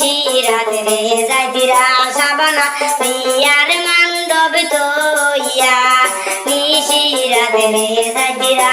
নিশি রে যাইতিরা সাবনা বিয়ার মান্ডব তইয়া নিশি রে যাইতিরা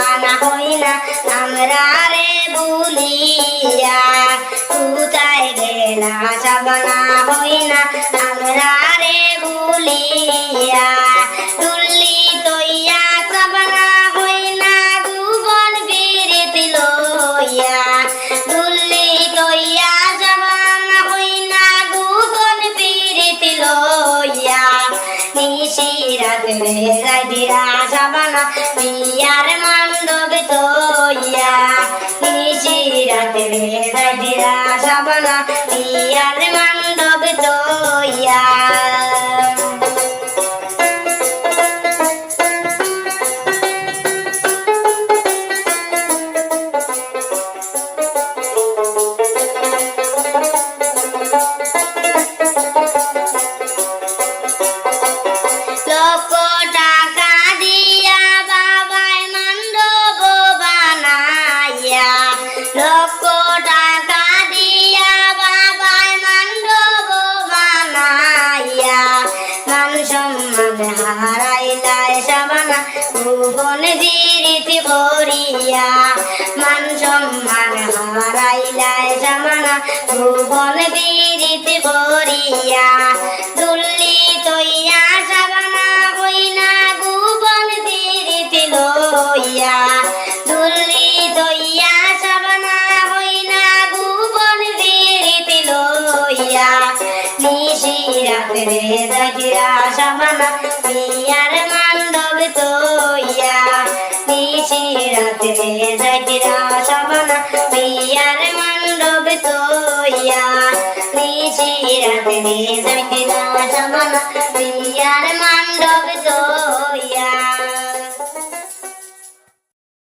সবানা হইনা, আমরা রে গেলা সবানা হইনা, আমরা রে তুল্লি তৈয়া সবানা হইনা গুবন বিরিতি লইয়া। তুল্লি তৈয়া সবানা হইনা গুবন বিরিতি লইয়া। নিশিরাতে রে যাইদিরা সবানা বিয়ার মান্ডব ভুবন বিরীতি করিয়া মান সম্মান হারাইলাই সাবানা ভুবন বিরীতি করিয়া দুল্লি তৈয়া সাবানা হইনা গুবন বিরীতি লইয়া। দুল্লি তৈয়া সাবানা হইনা নিশিরাতে রে